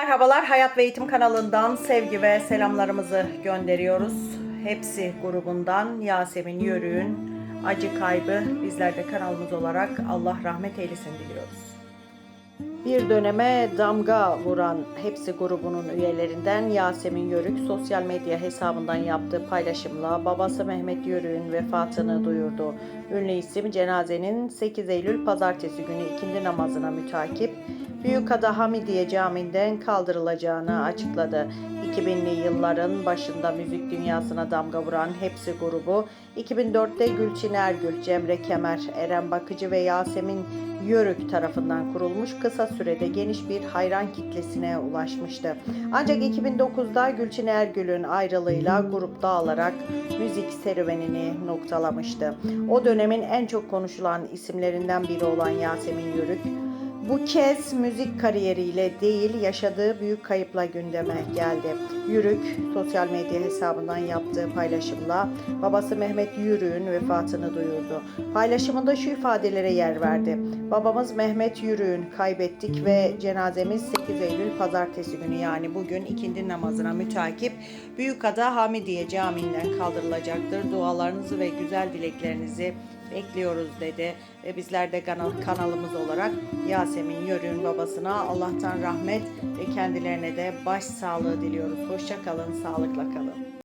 Merhabalar Hayat ve Eğitim kanalından sevgi ve selamlarımızı gönderiyoruz. Hepsi grubundan Yasemin Yörük'ün acı kaybı bizler de kanalımız olarak Allah rahmet eylesin diliyoruz. Bir döneme damga vuran Hepsi grubunun üyelerinden Yasemin Yörük sosyal medya hesabından yaptığı paylaşımla babası Mehmet Yörük'ün vefatını duyurdu. Ünlü isim cenazenin 8 Eylül pazartesi günü ikindi namazına mütakip Büyükada Hamidiye Camii'nden kaldırılacağını açıkladı. 2000'li yılların başında müzik dünyasına damga vuran Hepsi grubu 2004'te Gülçin Ergül, Cemre Kemer, Eren Bakıcı ve Yasemin Yörük tarafından kurulmuş kısa sürede geniş bir hayran kitlesine ulaşmıştı. Ancak 2009'da Gülçin Ergül'ün ayrılığıyla grup dağılarak müzik serüvenini noktalamıştı. O dönemin en çok konuşulan isimlerinden biri olan Yasemin Yörük, bu kez müzik kariyeriyle değil yaşadığı büyük kayıpla gündeme geldi. Yürük sosyal medya hesabından yaptığı paylaşımla babası Mehmet Yürük'ün vefatını duyurdu. Paylaşımında şu ifadelere yer verdi. Babamız Mehmet Yürük'ün kaybettik ve cenazemiz 8 Eylül pazartesi günü yani bugün ikindi namazına mütakip Büyükada Hamidiye Camii'nden kaldırılacaktır. Dualarınızı ve güzel dileklerinizi bekliyoruz dedi. Ve bizler de kanal, kanalımız olarak Yasemin Yörük'ün babasına Allah'tan rahmet ve kendilerine de baş sağlığı diliyoruz. Hoşça kalın, sağlıkla kalın.